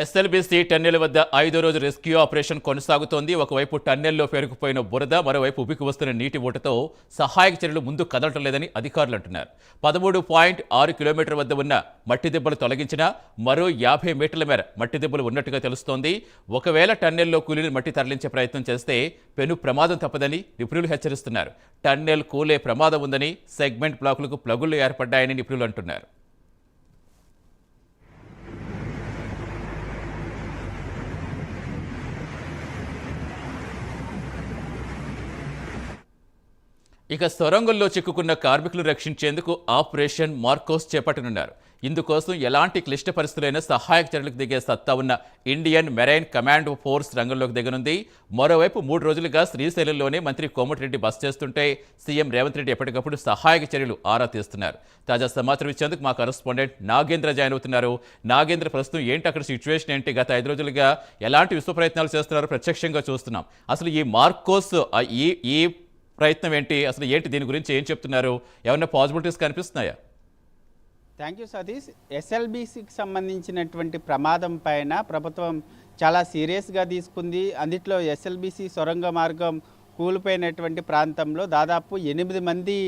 SLBC tunnel వద్ద ఐదో రోజు రెస్క్యూ ఆపరేషన్ కొనసాగుతోంది. ఒకవైపు టన్నెల్లో పేరుకుపోయిన బురద మరోవైపు ఉబికి వస్తున్న నీటి ఊటతో సహాయక చర్యలు ముందు కదలటం లేదని అధికారులు అంటున్నారు. పదమూడు పాయింట్ ఆరు కిలోమీటర్ వద్ద ఉన్న మట్టి దెబ్బలు తొలగించినా మరో యాభై మీటర్ల మేర మట్టి దెబ్బలు ఉన్నట్టుగా తెలుస్తోంది. ఒకవేళ టన్నెల్లో కూలీని మట్టి తరలించే ప్రయత్నం చేస్తే పెను ప్రమాదం తప్పదని నిపుణులు హెచ్చరిస్తున్నారు. టన్నెల్ కూలే ప్రమాదం ఉందని సెగ్మెంట్ బ్లాకులకు ప్లగులు ఏర్పడ్డాయని నిపుణులు అంటున్నారు. ఇక సొరంగంలో చిక్కుకున్న కార్మికులు రక్షించేందుకు ఆపరేషన్ మార్కోస్ చేపట్టనున్నారు. ఇందుకోసం ఎలాంటి క్లిష్ట పరిస్థితులైన సహాయక చర్యలకు దిగే సత్తా ఉన్న ఇండియన్ మెరైన్ కమాండ్ ఫోర్స్ రంగంలోకి దిగనుంది. మరోవైపు మూడు రోజులుగా శ్రీశైలంలోనే మంత్రి కోమటిరెడ్డి బస్ చేస్తుంటే సీఎం రేవంత్ రెడ్డి ఎప్పటికప్పుడు సహాయక చర్యలు ఆరా తీస్తున్నారు. తాజా సమాచారం ఇచ్చేందుకు మా కరెస్పాండెంట్ నాగేంద్ర జాయిన్ అవుతున్నారు. నాగేంద్ర ప్రస్తుతం ఏంటి అక్కడ సిచ్యువేషన్ ఏంటి? గత ఐదు రోజులుగా ఎలాంటి విశ్వ ప్రయత్నాలు చేస్తున్నారో ప్రత్యక్షంగా చూస్తున్నాం. అసలు ఈ మార్కోస్ ఈ ఈ ప్రయత్నం ఏంటి? అసలు ఏంటి దీని గురించి ఏం చెప్తున్నారు? ఏమైనా పాసిబిలిటీస్ కనిపిస్తున్నాయా? థ్యాంక్ యూ సతీష్ ఎస్ఎల్బిసికి సంబంధించినటువంటి ప్రమాదం పైన ప్రభుత్వం చాలా సీరియస్గా తీసుకుంది. అందుట్లో ఎస్ఎల్బిసి సొరంగ మార్గం కూలిపోయినటువంటి ప్రాంతంలో దాదాపు ఎనిమిది మంది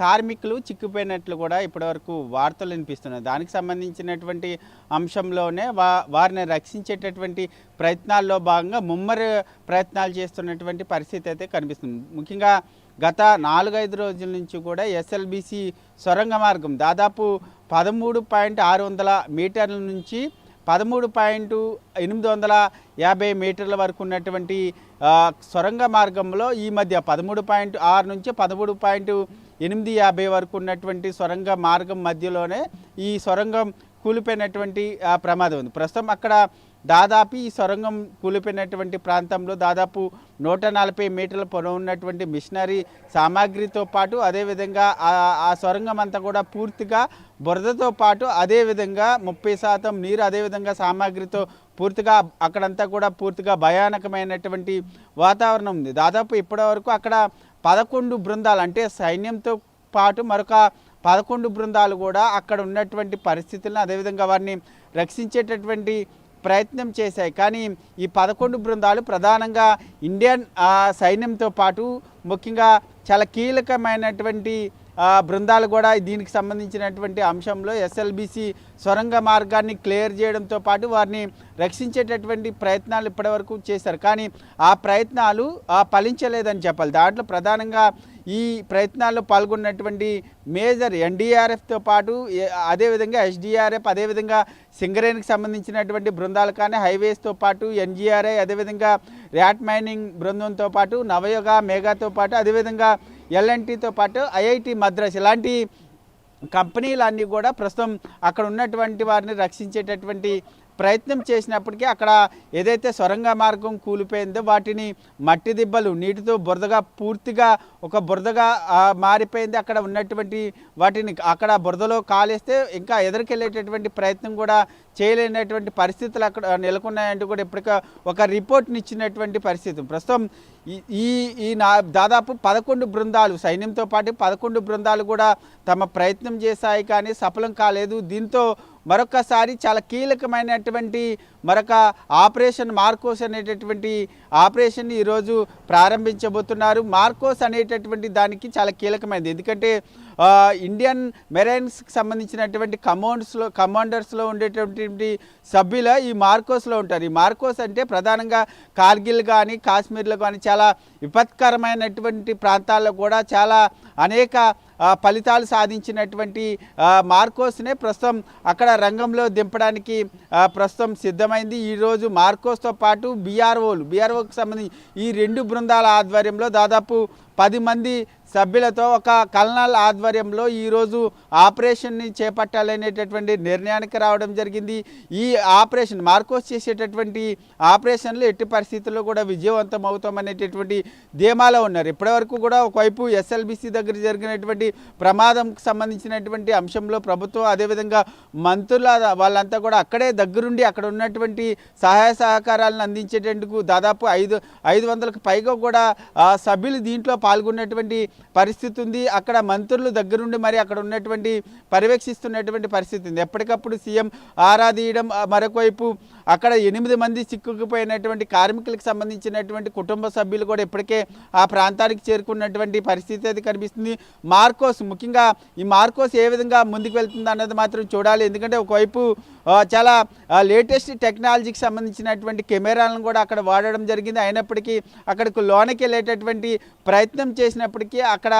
కార్మికులు చిక్కుపోయినట్లు కూడా ఇప్పటివరకు వార్తలు వినిపిస్తున్నాయి. దానికి సంబంధించినటువంటి అంశంలోనే వా వారిని రక్షించేటటువంటి ప్రయత్నాల్లో భాగంగా ముమ్మరి ప్రయత్నాలు చేస్తున్నటువంటి పరిస్థితి అయితే కనిపిస్తుంది. ముఖ్యంగా గత నాలుగైదు రోజుల నుంచి కూడా ఎస్ఎల్బిసి సొరంగ మార్గం దాదాపు పదమూడు పాయింట్ ఆరు వందల మీటర్ల నుంచి పదమూడు పాయింట్ ఎనిమిది వందల యాభై మీటర్ల వరకు ఉన్నటువంటి సొరంగ మార్గంలో ఈ మధ్య పదమూడు పాయింట్ ఆరు నుంచి పదమూడు పాయింట్ ఎనిమిది యాభై వరకు ఉన్నటువంటి సొరంగ మార్గం మధ్యలోనే ఈ సొరంగం కూలిపోయినటువంటి ప్రమాదం ఉంది. ప్రస్తుతం అక్కడ దాదాపు ఈ సొరంగం కూలిపోయినటువంటి ప్రాంతంలో దాదాపు నూట నలభై మీటర్ల పొలం ఉన్నటువంటి మిషనరీ సామాగ్రితో పాటు అదేవిధంగా ఆ సొరంగం అంతా కూడా పూర్తిగా బురదతో పాటు అదేవిధంగా ముప్పై శాతం నీరు అదేవిధంగా సామాగ్రితో పూర్తిగా అక్కడంతా కూడా పూర్తిగా భయానకమైనటువంటి వాతావరణం ఉంది. దాదాపు ఇప్పటివరకు అక్కడ పదకొండు బృందాలు అంటే సైన్యంతో పాటు మరొక పదకొండు బృందాలు కూడా అక్కడ ఉన్నటువంటి పరిస్థితులను అదేవిధంగా వారిని రక్షించేటటువంటి ప్రయత్నం చేశాయి. కానీ ఈ పదకొండు బృందాలు ప్రధానంగా ఇండియన్ సైన్యంతో పాటు ముఖ్యంగా చాలా కీలకమైనటువంటి బృందాలు కూడా దీనికి సంబంధించినటువంటి అంశంలో ఎస్ఎల్బిసి సొరంగ మార్గాన్ని క్లియర్ చేయడంతో పాటు వారిని రక్షించేటటువంటి ప్రయత్నాలు ఇప్పటివరకు చేశారు. కానీ ఆ ప్రయత్నాలు ఆ, ఫలించలేదని చెప్పాలి. దాంట్లో ప్రధానంగా ఈ ప్రయత్నాల్లో పాల్గొన్నటువంటి మేజర్ ఎన్డీఆర్ఎఫ్తో పాటు అదేవిధంగా ఎస్డిఆర్ఎఫ్ అదేవిధంగా సింగరేణికి సంబంధించినటువంటి బృందాలు కానీ హైవేస్తో పాటు ఎన్జీఆర్ఐ అదేవిధంగా ర్యాట్ మైనింగ్ బృందంతో పాటు నవయోగ మేఘాతో పాటు అదేవిధంగా ఎల్ఎన్టీతో పాటు ఐఐటి మద్రాస్ ఇలాంటి కంపెనీలన్నీ కూడా ప్రస్తుతం అక్కడ ఉన్నటువంటి వారిని రక్షించేటటువంటి ప్రయత్నం చేసినప్పటికీ అక్కడ ఏదైతే సొరంగ మార్గం కూలిపోయిందో వాటిని మట్టి దిబ్బలు నీటితో బురదగా పూర్తిగా ఒక బురదగా మారిపోయింది అక్కడ ఉన్నటువంటి వాటిని. అక్కడ బురదలో కాలేస్తే ఇంకా ఎదురుకెళ్ళేటటువంటి ప్రయత్నం కూడా చేయలేనటువంటి పరిస్థితులు అక్కడ నెలకొన్నాయంటూ కూడా ఇప్పటికే ఒక రిపోర్ట్ని ఇచ్చినటువంటి పరిస్థితి. ప్రస్తుతం ఈ- ఈ ఈ నా దాదాపు పదకొండు బృందాలు సైన్యంతో పాటు పదకొండు బృందాలు కూడా తమ ప్రయత్నం చేశాయి కానీ సఫలం కాలేదు. దీంతో మరొకసారి చాలా కీలకమైనటువంటి మరొక ఆపరేషన్ మార్కోస్ అనేటటువంటి ఆపరేషన్ ఈరోజు ప్రారంభించబోతున్నారు. మార్కోస్ అనేటటువంటి దానికి చాలా కీలకమైనది. ఎందుకంటే ఇండియన్ మెరైన్స్కి సంబంధించినటువంటి కమాండ్స్లో కమాండర్స్లో ఉండేటటువంటి సభ్యుల ఈ మార్కోస్లో ఉంటారు. ఈ మార్కోస్ అంటే ప్రధానంగా కార్గిల్ కానీ కాశ్మీర్లో కానీ చాలా విపత్కరమైనటువంటి ప్రాంతాల్లో కూడా చాలా అనేక ఫలితాలు సాధించినటువంటి మార్కోస్నే ప్రస్తుతం అక్కడ రంగంలో దింపడానికి ప్రస్తుతం సిద్ధమైంది. ఈరోజు మార్కోస్తో పాటు బీఆర్ఓలు బీఆర్ఓకి సంబంధించి ఈ రెండు బృందాల ఆధ్వర్యంలో దాదాపు పది మంది సభ్యులతో ఒక కల్నల్ ఆధ్వర్యంలో ఈరోజు ఆపరేషన్ని చేపట్టాలనేటటువంటి నిర్ణయానికి రావడం జరిగింది. ఈ ఆపరేషన్ మార్కోస్ చేసేటటువంటి ఆపరేషన్లు ఎట్టి పరిస్థితుల్లో కూడా విజయవంతం అవుతామనేటటువంటి ధీమాలో ఉన్నారు. ఇప్పటివరకు కూడా ఒకవైపు ఎస్ఎల్బిసి దగ్గర జరిగినటువంటి ప్రమాదంకు సంబంధించినటువంటి అంశంలో ప్రభుత్వం అదేవిధంగా మంత్రుల వాళ్ళంతా కూడా అక్కడే దగ్గరుండి అక్కడ ఉన్నటువంటి సహాయ సహకారాలను అందించేటందుకు దాదాపు ఐదు ఐదు వందలకు పైగా కూడా సభ్యులు దీంట్లో పాల్గొన్నటువంటి పరిస్థితి ఉంది. అక్కడ మంత్రులు దగ్గరుండి మరి అక్కడ ఉన్నటువంటి పర్యవేక్షిస్తున్నటువంటి పరిస్థితి ఉంది. ఎప్పటికప్పుడు సీఎం ఆరాధీయడం మరొకవైపు అక్కడ ఎనిమిది మంది చిక్కుకుపోయినటువంటి కార్మికులకు సంబంధించినటువంటి కుటుంబ సభ్యులు కూడా ఇప్పటికే ఆ ప్రాంతానికి చేరుకున్నటువంటి పరిస్థితి అయితే కనిపిస్తుంది. మార్కోస్ ముఖ్యంగా ఈ మార్కోస్ ఏ విధంగా ముందుకు వెళ్తుంది అన్నది మాత్రం చూడాలి. ఎందుకంటే ఒకవైపు చాలా లేటెస్ట్ టెక్నాలజీకి సంబంధించినటువంటి కెమెరాలను కూడా అక్కడ వాడడం జరిగింది. అయినప్పటికీ అక్కడికి లోనకి వెళ్ళేటటువంటి ప్రయత్నం చేసినప్పటికీ అక్కడ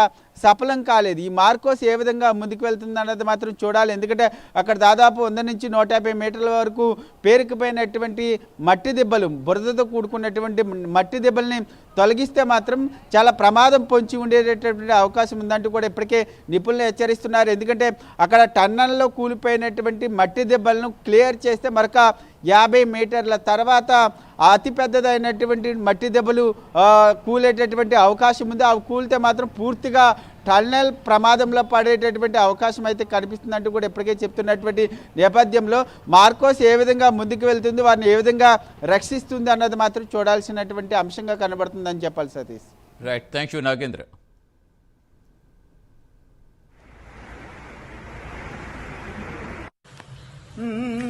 సఫలం కాలేదు. ఈ మార్కోస్ ఏ విధంగా ముందుకు వెళ్తుంది అన్నది మాత్రం చూడాలి. ఎందుకంటే అక్కడ దాదాపు వంద నుంచి నూట యాభై మీటర్ల వరకు పేరుకుపోయినటువంటి మట్టి దెబ్బలు బురదతో కూడుకున్నటువంటి మట్టి దెబ్బల్ని తొలగిస్తే మాత్రం చాలా ప్రమాదం పొంచి ఉండేటటువంటి అవకాశం ఉందంటూ కూడా ఇప్పటికే నిపుణులు హెచ్చరిస్తున్నారు. ఎందుకంటే అక్కడ టన్నల్లో కూలిపోయినటువంటి మట్టి దెబ్బలను క్లియర్ చేస్తే మరొక యాభై మీటర్ల తర్వాత అతిపెద్దదైనటువంటి మట్టి దెబ్బలు కూలేటటువంటి అవకాశం ఉంది. అవి కూలితే మాత్రం పూర్తిగా టన్నెల్ ప్రమాదంలో పడేటటువంటి అవకాశం అయితే కనిపిస్తుందంటూ కూడా ఇప్పటికే చెప్తున్నటువంటి నేపథ్యంలో మార్కోస్ ఏ విధంగా ముందుకు వెళ్తుంది వారిని ఏ విధంగా రక్షిస్తుంది అన్నది మాత్రం చూడాల్సినటువంటి అంశంగా కనబడుతుందని చెప్పాలి Satish. Right thank you Nagendra. Mm-hmm.